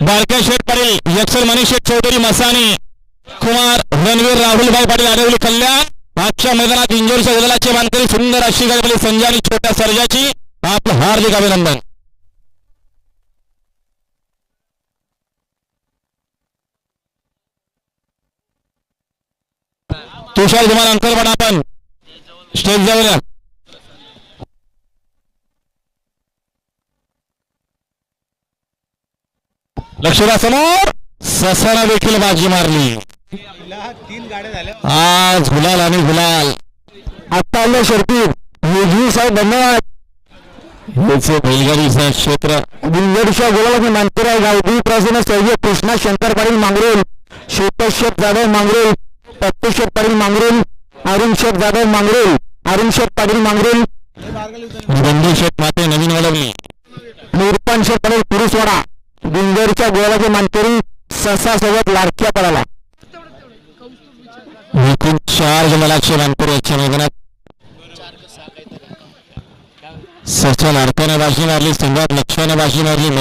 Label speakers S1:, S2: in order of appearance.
S1: बारक्या शेठ पाटील यक्षर मनीष शेठ चौधरी मसानी कुमार रणवीर राहुलभाई पाटील आडवली कल्याण. आजच्या मैदानात इंजोरच्या उदलाचे मानकरी सुंदर अशी गाडी संजानी छोट्या सर्जाची आपलं हार्दिक अभिनंदन. तुषार धुमाल अंकलवाड आपण स्टेज जाऊया या. लक्षदा समोर ससानं देखील बाजी मारली. आज गुलाल आणि गुलाल. आता आलं शर्तीत योगी साहेब धन्यवाद. हेचे बैलगाडीचं क्षेत्र. बुंदडच्या गुलाला मानकरा गावठी प्रसन्न स्वर्गीय कृष्णा शंकर पाटील मांगरोल. शेतशेठ जाधव मांगरोल. प्रत्यक्षेठ पाटील मांगरोल. अरुण शेठ जाधव मांगरोल. अरुण शेठ पाटील मांगरोल. बंधू शेठ माते नवीन वळवली निरपण शेठ पाटील पुरुषवाडा. बुंदडच्या गोळाचे मानकरी ससा सोबत लाडक्या पडाला एकूण चार जमलाचे मानकरी याच्या मैदानात. सच्या लाडक्याने बाजी मारली संघात लक्ष्याने बाजी मारली.